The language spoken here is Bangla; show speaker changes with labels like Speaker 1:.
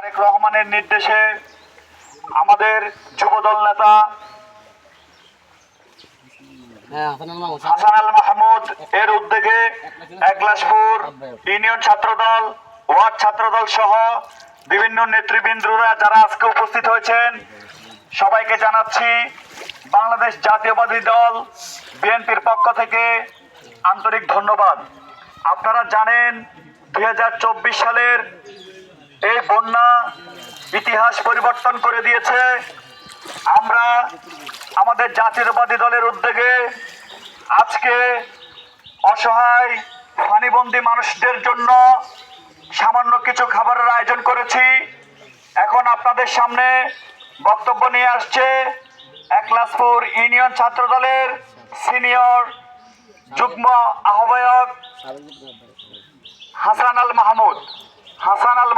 Speaker 1: তারেক রহমানের নির্দেশে আমাদের যুবদল নেতা
Speaker 2: হ্যাঁ মাহমুদ।
Speaker 1: হাসান আল মাহমুদ এর উদ্যোগে একলাসপুর ইউনিয়ন ছাত্রদল ওয়ার্ড ছাত্রদল সহ বিভিন্ন নেতৃবৃন্দরা যারা আজকে উপস্থিত হয়েছেন সবাইকে জানাচ্ছি বাংলাদেশ জাতীয়বাদী দল বিএনপির পক্ষ থেকে আন্তরিক ধন্যবাদ। আপনারা জানেন দুই হাজার চব্বিশ সালের এই বন্যা ইতিহাস পরিবর্তন করে দিয়েছে। আমরা আমাদের জাতীয়তাবাদী দলের উদ্যোগে আজকে অসহায়, পানিবন্দী মানুষদের জন্য সামান্য কিছু খাবারের আয়োজন করেছি। এখন আপনাদের সামনে বক্তব্য নিয়ে আসছে একলাসপুর ইউনিয়ন ছাত্র দলের সিনিয়র যুগ্ম আহ্বায়ক হাসান আল মাহমুদ। হাসান আল